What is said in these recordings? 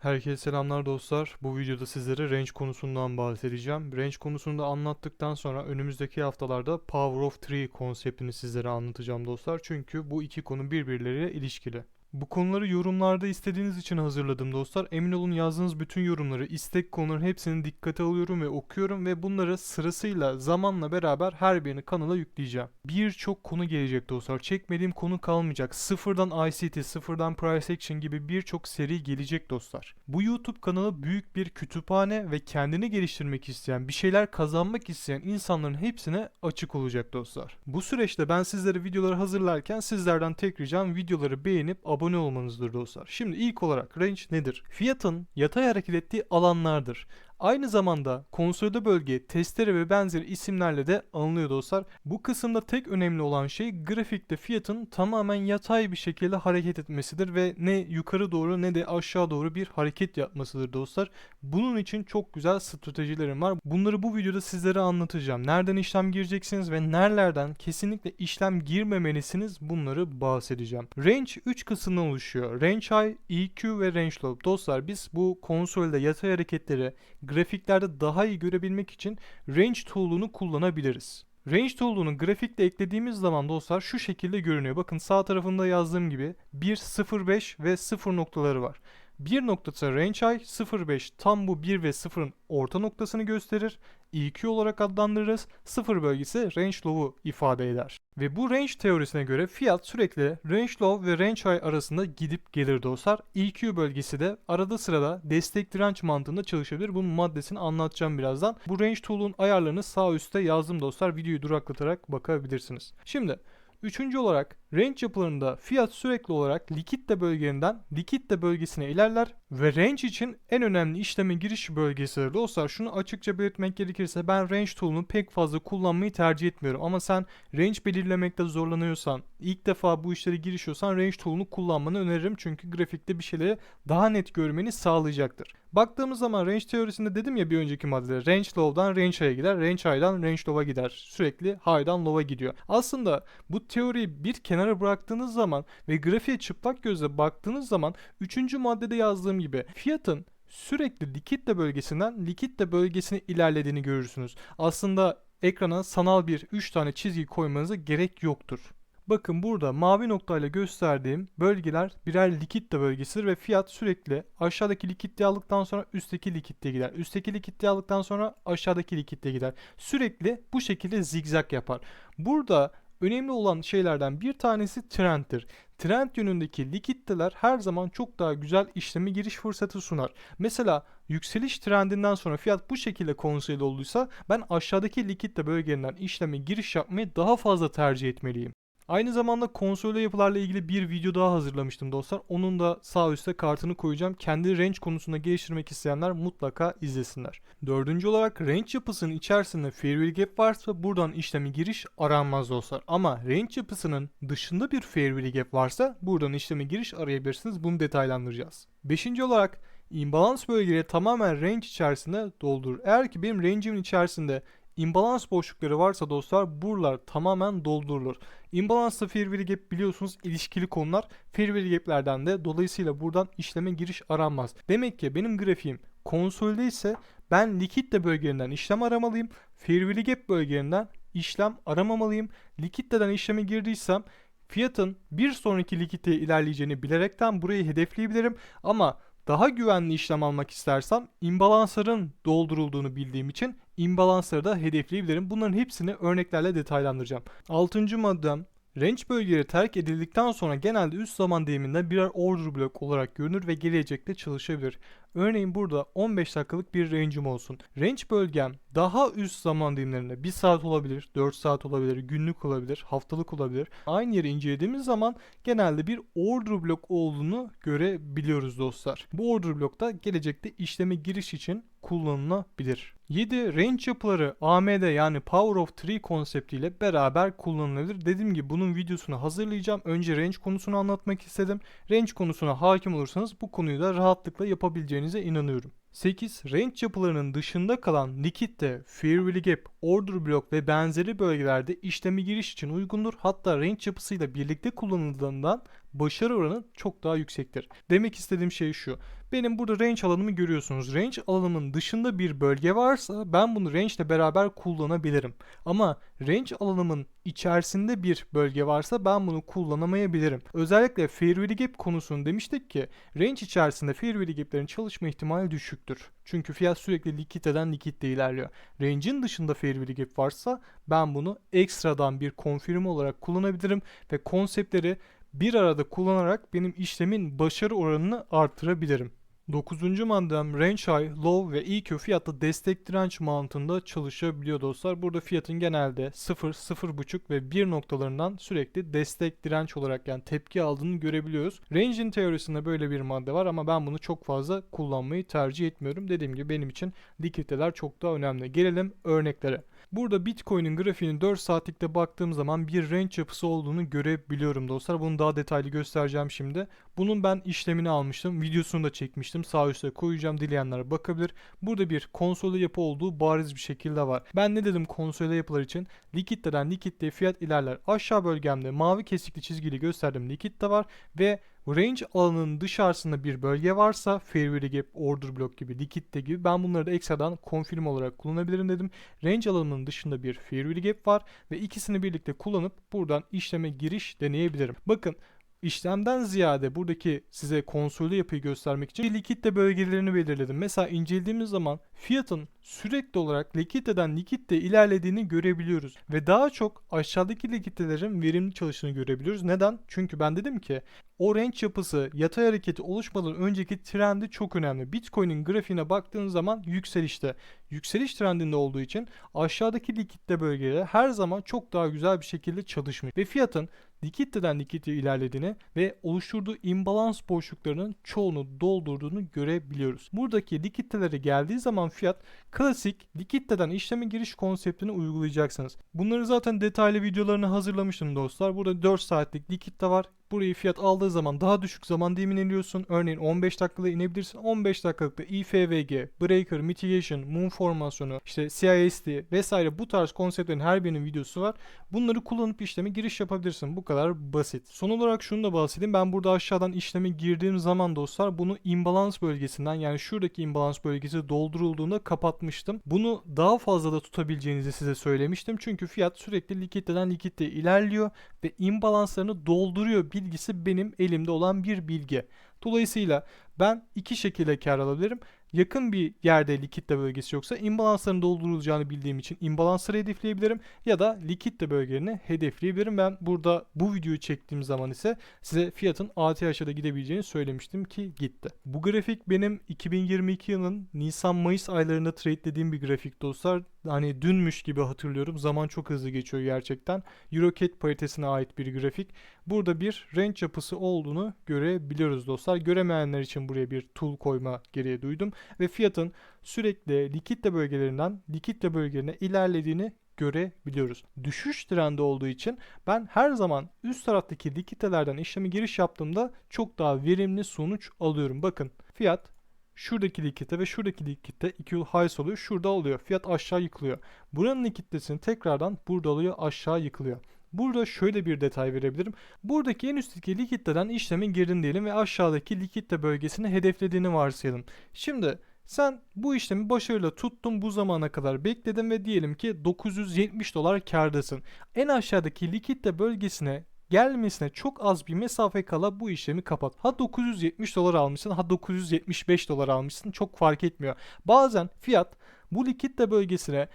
Herkese selamlar dostlar. Bu videoda sizlere range konusundan bahsedeceğim. Range konusunu da anlattıktan sonra önümüzdeki haftalarda Power of Three konseptini sizlere anlatacağım dostlar. Çünkü bu iki konu birbirleriyle ilişkili. Bu konuları yorumlarda istediğiniz için hazırladım dostlar. Emin olun yazdığınız bütün yorumları, istek konuların hepsini dikkate alıyorum ve okuyorum ve bunları sırasıyla zamanla beraber her birini kanala yükleyeceğim. Birçok konu gelecek dostlar. Çekmediğim konu kalmayacak. Sıfırdan ICT, sıfırdan Price Action gibi birçok seri gelecek dostlar. Bu YouTube kanalı büyük bir kütüphane ve kendini geliştirmek isteyen, bir şeyler kazanmak isteyen insanların hepsine açık olacak dostlar. Bu süreçte ben sizlere videoları hazırlarken sizlerden tek ricam videoları beğenip abone olmanızdır dostlar. Şimdi ilk olarak range nedir? Fiyatın yatay hareket ettiği alanlardır. Aynı zamanda konsolide bölge, testere ve benzeri isimlerle de anılıyor dostlar. Bu kısımda tek önemli olan şey grafikte fiyatın tamamen yatay bir şekilde hareket etmesidir ve ne yukarı doğru ne de aşağı doğru bir hareket yapmasıdır dostlar. Bunun için çok güzel stratejilerim var. Bunları bu videoda sizlere anlatacağım. Nereden işlem gireceksiniz ve nerelerden kesinlikle işlem girmemelisiniz bunları bahsedeceğim. Range 3 kısımdan oluşuyor. Range High, EQ ve Range Low. Dostlar biz bu konsolde yatay hareketleri grafiklerde daha iyi görebilmek için Range tool'unu kullanabiliriz. Range tool'unu grafikte eklediğimiz zaman dostlar şu şekilde görünüyor. Bakın sağ tarafında yazdığım gibi 1, 0, 5 ve 0 noktaları var. 1 noktası range high, 0.5 tam bu 1 ve 0'ın orta noktasını gösterir. EQ olarak adlandırırız. 0 bölgesi range low'u ifade eder. Ve bu range teorisine göre fiyat sürekli range low ve range high arasında gidip gelir dostlar. EQ bölgesi de arada sırada destek direnç mantığında çalışabilir. Bunun maddesini anlatacağım birazdan. Bu range tool'un ayarlarını sağ üstte yazdım dostlar. Videoyu duraklatarak bakabilirsiniz. Şimdi Üçüncü olarak range yapılarında fiyat sürekli olarak likitte bölgelerinden likitte bölgesine ilerler ve range için en önemli işleme giriş bölgesidir. Dostlar şunu açıkça belirtmek gerekirse ben range tool'unu pek fazla kullanmayı tercih etmiyorum ama sen range belirlemekte zorlanıyorsan ilk defa bu işlere girişiyorsan range tool'unu kullanmanı öneririm çünkü grafikte bir şeyleri daha net görmeni sağlayacaktır. Baktığımız zaman range teorisinde dedim ya bir önceki maddede range low'dan range high'a gider, range high'dan range low'a gider. Sürekli high'dan low'a gidiyor. Aslında bu teoriyi bir kenara bıraktığınız zaman ve grafiğe çıplak gözle baktığınız zaman 3. maddede yazdığım gibi fiyatın sürekli likitte bölgesinden likitte bölgesine ilerlediğini görürsünüz. Aslında ekrana sanal bir 3 tane çizgi koymanıza gerek yoktur. Bakın burada mavi noktayla gösterdiğim bölgeler birer likitte bölgesidir ve fiyat sürekli aşağıdaki likitliği aldıktan sonra üstteki likitliğe gider. Üstteki likitliği aldıktan sonra aşağıdaki likitliğe gider. Sürekli bu şekilde zigzag yapar. Burada önemli olan şeylerden bir tanesi trenddir. Trend yönündeki likitteler her zaman çok daha güzel işleme giriş fırsatı sunar. Mesela yükseliş trendinden sonra fiyat bu şekilde konsolide olduysa ben aşağıdaki likitte bölgelerinden işleme giriş yapmayı daha fazla tercih etmeliyim. Aynı zamanda konsolde yapılarla ilgili bir video daha hazırlamıştım dostlar. Onun da sağ üstte kartını koyacağım. Kendi range konusunda geliştirmek isteyenler mutlaka izlesinler. Dördüncü olarak range yapısının içerisinde fairway gap varsa buradan işlemi giriş aranmaz dostlar. Ama range yapısının dışında bir fairway gap varsa buradan işlemi giriş arayabilirsiniz. Bunu detaylandıracağız. Beşinci olarak imbalans bölgeleri tamamen range içerisinde doldurur. Eğer ki benim range'imin içerisinde imbalans boşlukları varsa dostlar buralar tamamen doldurulur. Imbalansla fair gap biliyorsunuz ilişkili konular. Fair gap'lerden de dolayısıyla buradan işleme giriş aranmaz. Demek ki benim grafiğim konsolde ise ben likitte bölgelerinden işlem aramalıyım. Fair gap bölgelerinden işlem aramamalıyım. Likitteden işleme girdiysem fiyatın bir sonraki likiteye ilerleyeceğini bilerekten burayı hedefleyebilirim. Ama daha güvenli işlem almak istersem imbalansların doldurulduğunu bildiğim için imbalansları da hedefleyebilirim. Bunların hepsini örneklerle detaylandıracağım. Altıncı maddem Range bölgeleri terk edildikten sonra genelde üst zaman diliminde birer order blok olarak görünür ve gelecekte çalışabilir. Örneğin burada 15 dakikalık bir range'im olsun. Range bölgem daha üst zaman dilimlerinde 1 saat olabilir, 4 saat olabilir, günlük olabilir, haftalık olabilir. Aynı yeri incelediğimiz zaman genelde bir order blok olduğunu görebiliyoruz dostlar. Bu order blokta gelecekte işleme giriş için kullanılabilir. 7. Range yapıları AMD yani Power of 3 konseptiyle beraber kullanılabilir. Dediğim gibi bunun videosunu hazırlayacağım. Önce range konusunu anlatmak istedim. Range konusuna hakim olursanız bu konuyu da rahatlıkla yapabileceğinize inanıyorum. 8. Range yapılarının dışında kalan likitte, fairway gap, order block ve benzeri bölgelerde işlemi giriş için uygundur. Hatta range yapısıyla birlikte kullanıldığından başarı oranı çok daha yüksektir. Demek istediğim şey şu. Benim burada range alanımı görüyorsunuz. Range alanımın dışında bir bölge varsa ben bunu range ile beraber kullanabilirim. Ama range alanımın içerisinde bir bölge varsa ben bunu kullanamayabilirim. Özellikle Fairway Gap konusunu demiştik ki range içerisinde Fairway Gap'lerin çalışma ihtimali düşüktür. Çünkü fiyat sürekli likiditeden likitte ilerliyor. Range'in dışında Fairway Gap varsa ben bunu ekstradan bir konfirm olarak kullanabilirim ve konseptleri bir arada kullanarak benim işlemin başarı oranını artırabilirim. 9. maddem range high, low ve EQ fiyatlı destek direnç mantığında çalışabiliyor dostlar. Burada fiyatın genelde 0, 0.5 ve 1 noktalarından sürekli destek direnç olarak yani tepki aldığını görebiliyoruz. Range'in teorisinde böyle bir madde var ama ben bunu çok fazla kullanmayı tercih etmiyorum. Dediğim gibi benim için likiditeler çok daha önemli. Gelelim örneklere. Burada Bitcoin'in grafiğini 4 saatlikte baktığım zaman bir range yapısı olduğunu görebiliyorum dostlar. Bunu daha detaylı göstereceğim şimdi. Bunun ben işlemini almıştım. Videosunu da çekmiştim. Sağ üstte koyacağım. Dileyenler bakabilir. Burada bir konsolide yapı olduğu bariz bir şekilde var. Ben ne dedim konsolide yapılar için? Likiditeden likitte fiyat ilerler. Aşağı bölgemde mavi kesikli çizgili gösterdiğim likitte var ve range alanının dışarısında bir bölge varsa Fairway Gap, Order Block gibi, Likitte gibi ben bunları da ekstradan confirm olarak kullanabilirim dedim. Range alanının dışında bir Fairway Gap var ve ikisini birlikte kullanıp buradan işleme giriş deneyebilirim. Bakın İşlemden ziyade buradaki size konsolde yapıyı göstermek için likitte bölgelerini belirledim. Mesela incelediğimiz zaman fiyatın sürekli olarak likiditeden likitte ilerlediğini görebiliyoruz. Ve daha çok aşağıdaki likiditelerin verimli çalıştığını görebiliyoruz. Neden? Çünkü ben dedim ki o range yapısı yatay hareketi oluşmadan önceki trendi çok önemli. Bitcoin'in grafiğine baktığınız zaman yükselişte. Yükseliş trendinde olduğu için aşağıdaki likitte bölgeleri her zaman çok daha güzel bir şekilde çalışmış. Ve fiyatın likiditeden likidite ilerlediğini ve oluşturduğu imbalans boşluklarının çoğunu doldurduğunu görebiliyoruz. Buradaki likiditelere geldiği zaman fiyat klasik likiditeden işleme giriş konseptini uygulayacaksınız. Bunları zaten detaylı videolarını hazırlamıştım dostlar. Burada 4 saatlik likitte var. Burayı fiyat aldığı zaman daha düşük zaman dilimini iniyorsun. Örneğin 15 dakikada inebilirsin. 15 dakikalıkta IFVG, Breaker, Mitigation, Moon formasyonu, işte CISD vesaire bu tarz konseptlerin her birinin videosu var. Bunları kullanıp işleme giriş yapabilirsin. Bu kadar basit. Son olarak şunu da bahsedeyim. Ben burada aşağıdan işleme girdiğim zaman dostlar bunu imbalans bölgesinden yani şuradaki imbalans bölgesi doldurulduğunda kapatmıştım. Bunu daha fazla da tutabileceğinizi size söylemiştim. Çünkü fiyat sürekli likiditeden likitte ilerliyor ve imbalanslarını dolduruyor bilgisi benim elimde olan bir bilgi. Dolayısıyla ben iki şekilde kar alabilirim. Yakın bir yerde likitte bölgesi yoksa imbalansların doldurulacağını bildiğim için imbalansları hedefleyebilirim ya da likitte bölgelerini hedefleyebilirim. Ben burada bu videoyu çektiğim zaman ise size fiyatın ATH'da gidebileceğini söylemiştim ki gitti. Bu grafik benim 2022 yılının Nisan-Mayıs aylarında trade'lediğim bir grafik dostlar. Hani dünmüş gibi hatırlıyorum. Zaman çok hızlı geçiyor gerçekten. EuroCat paritesine ait bir grafik. Burada bir range yapısı olduğunu görebiliyoruz dostlar. Göremeyenler için buraya bir tool koyma gereği duydum ve fiyatın sürekli likitte bölgelerinden likitte bölgelerine ilerlediğini görebiliyoruz. Düşüş trendi olduğu için ben her zaman üst taraftaki likitelerden işlemi giriş yaptığımda çok daha verimli sonuç alıyorum. Bakın fiyat şuradaki likitte ve şuradaki likitte equal highs oluyor. Şurada oluyor. Fiyat aşağı yıkılıyor. Buranın likiditesini tekrardan burada alıyor aşağı yıkılıyor. Burada şöyle bir detay verebilirim. Buradaki en üstteki likiditeden işleme girdin diyelim ve aşağıdaki likitte bölgesini hedeflediğini varsayalım. Şimdi sen bu işlemi başarıyla tuttun bu zamana kadar bekledin ve diyelim ki 970 dolar kardasın. En aşağıdaki likitte bölgesine gelmesine çok az bir mesafe kala bu işlemi kapat. Ha 970 dolar almışsın ha 975 dolar almışsın çok fark etmiyor. Bazen fiyat bu likitte bölgesine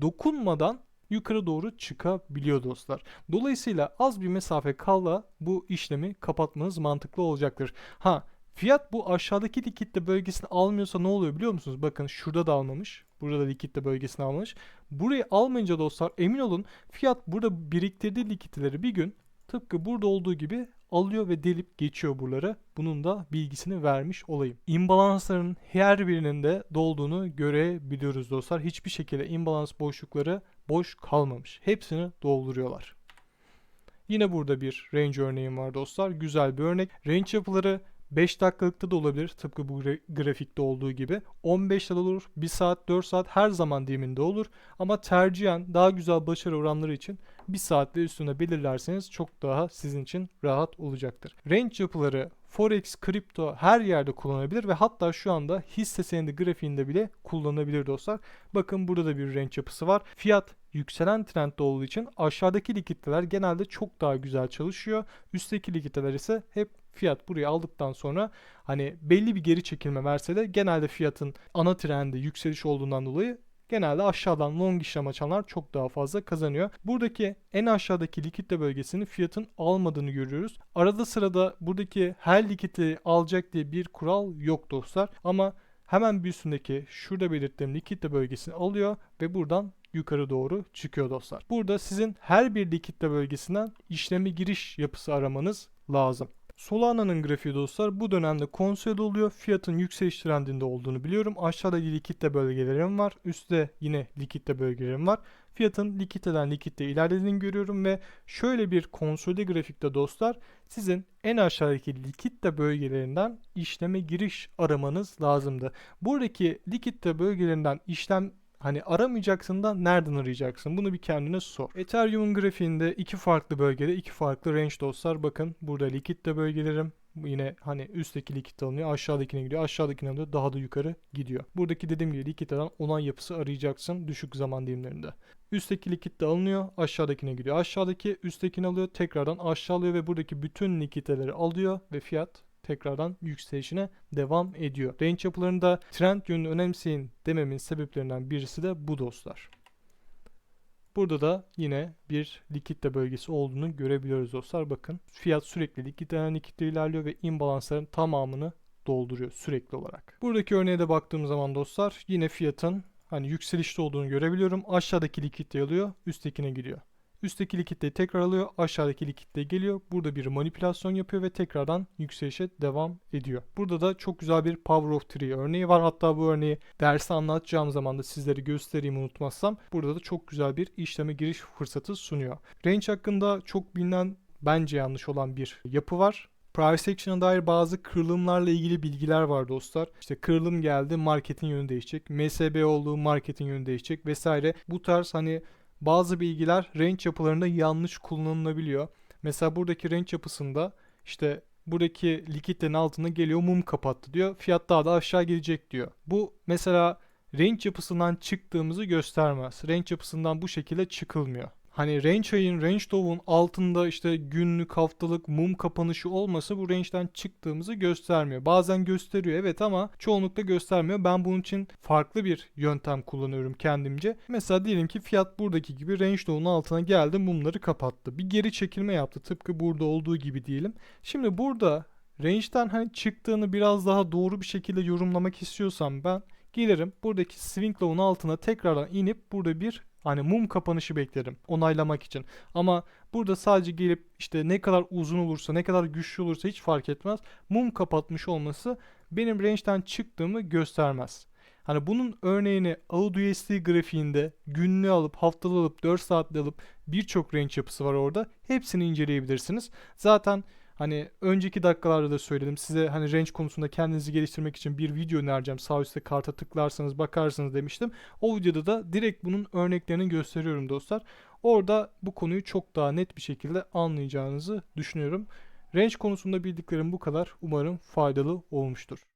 dokunmadan yukarı doğru çıkabiliyor dostlar. Dolayısıyla az bir mesafe kala bu işlemi kapatmanız mantıklı olacaktır. Ha fiyat bu aşağıdaki likitte bölgesini almıyorsa ne oluyor biliyor musunuz? Bakın şurada da almamış. Burada da likitte bölgesini almış. Burayı almayınca dostlar emin olun fiyat burada biriktirdiği likitleri bir gün tıpkı burada olduğu gibi alıyor ve delip geçiyor buraları. Bunun da bilgisini vermiş olayım. İmbalansların her birinin de dolduğunu görebiliyoruz dostlar. Hiçbir şekilde imbalans boşlukları boş kalmamış. Hepsini dolduruyorlar. Yine burada bir range örneğim var dostlar. Güzel bir örnek. Range yapıları 5 dakikalıkta da olabilir tıpkı bu gra- grafikte olduğu gibi. 15 de olur, 1 saat, 4 saat her zaman diliminde olur. Ama tercihen daha güzel başarı oranları için 1 saat ve üstüne belirlerseniz çok daha sizin için rahat olacaktır. Range yapıları Forex, kripto her yerde kullanabilir ve hatta şu anda hisse senedi grafiğinde bile kullanılabilir dostlar. Bakın burada da bir range yapısı var. Fiyat yükselen trendde olduğu için aşağıdaki likiditeler genelde çok daha güzel çalışıyor. Üstteki likiditeler ise hep fiyat burayı aldıktan sonra hani belli bir geri çekilme verse de genelde fiyatın ana trendi yükseliş olduğundan dolayı genelde aşağıdan long işlem açanlar çok daha fazla kazanıyor. Buradaki en aşağıdaki likitte bölgesini fiyatın almadığını görüyoruz. Arada sırada buradaki her likiti alacak diye bir kural yok dostlar. Ama hemen bir üstündeki şurada belirttiğim likitte bölgesini alıyor ve buradan yukarı doğru çıkıyor dostlar. Burada sizin her bir likitte bölgesinden işlemi giriş yapısı aramanız lazım. Solana'nın grafiği dostlar bu dönemde konsolide oluyor. Fiyatın yükseliş trendinde olduğunu biliyorum. Aşağıda likitte bölgelerim var. Üstte yine likitte bölgelerim var. Fiyatın likiteden likitte ilerlediğini görüyorum ve şöyle bir konsolide grafikte dostlar sizin en aşağıdaki likitte bölgelerinden işleme giriş aramanız lazımdı. Buradaki likitte bölgelerinden işlem Hani aramayacaksın da nereden arayacaksın? Bunu bir kendine sor. Ethereum'un grafiğinde iki farklı bölgede iki farklı range dostlar. Bakın burada likitte bölgelerim. Yine hani üstteki likit alınıyor. Aşağıdakine gidiyor. Aşağıdakine alıyor. Daha da yukarı gidiyor. Buradaki dediğim gibi likitten onay yapısı arayacaksın düşük zaman dilimlerinde. Üstteki likit de alınıyor. Aşağıdakine gidiyor. Aşağıdaki üsttekini alıyor. Tekrardan aşağı alıyor ve buradaki bütün likiteleri alıyor ve fiyat tekrardan yükselişine devam ediyor. Range yapılarında trend yönünü önemseyin dememin sebeplerinden birisi de bu dostlar. Burada da yine bir likitte bölgesi olduğunu görebiliyoruz dostlar. Bakın fiyat sürekli likitten likitte ilerliyor ve imbalansların tamamını dolduruyor sürekli olarak. Buradaki örneğe de baktığım zaman dostlar yine fiyatın hani yükselişte olduğunu görebiliyorum. Aşağıdaki likitte alıyor, üsttekine gidiyor. Üstteki likitteyi tekrar alıyor. Aşağıdaki likitte geliyor. Burada bir manipülasyon yapıyor ve tekrardan yükselişe devam ediyor. Burada da çok güzel bir Power of Three örneği var. Hatta bu örneği derste anlatacağım zaman da sizlere göstereyim unutmazsam. Burada da çok güzel bir işleme giriş fırsatı sunuyor. Range hakkında çok bilinen bence yanlış olan bir yapı var. Price action'a dair bazı kırılımlarla ilgili bilgiler var dostlar. İşte kırılım geldi marketin yönü değişecek. MSB olduğu marketin yönü değişecek vesaire. Bu tarz hani bazı bilgiler range yapılarında yanlış kullanılabiliyor. Mesela buradaki range yapısında işte buradaki likitenin altına geliyor mum kapattı diyor. Fiyat daha da aşağı gelecek diyor. Bu mesela range yapısından çıktığımızı göstermez. Range yapısından bu şekilde çıkılmıyor hani range ayın, range dov'un altında işte günlük, haftalık mum kapanışı olması bu range'den çıktığımızı göstermiyor. Bazen gösteriyor evet ama çoğunlukla göstermiyor. Ben bunun için farklı bir yöntem kullanıyorum kendimce. Mesela diyelim ki fiyat buradaki gibi range dov'un altına geldi mumları kapattı. Bir geri çekilme yaptı tıpkı burada olduğu gibi diyelim. Şimdi burada range'den hani çıktığını biraz daha doğru bir şekilde yorumlamak istiyorsam ben gelirim buradaki swing low'un altına tekrardan inip burada bir Hani mum kapanışı beklerim onaylamak için. Ama burada sadece gelip işte ne kadar uzun olursa ne kadar güçlü olursa hiç fark etmez. Mum kapatmış olması benim range'den çıktığımı göstermez. Hani bunun örneğini AutoUSD grafiğinde günlüğü alıp haftalı alıp 4 saatli alıp birçok range yapısı var orada. Hepsini inceleyebilirsiniz. Zaten Hani önceki dakikalarda da söyledim size hani range konusunda kendinizi geliştirmek için bir video önereceğim. Sağ üstte karta tıklarsanız bakarsınız demiştim. O videoda da direkt bunun örneklerini gösteriyorum dostlar. Orada bu konuyu çok daha net bir şekilde anlayacağınızı düşünüyorum. Range konusunda bildiklerim bu kadar. Umarım faydalı olmuştur.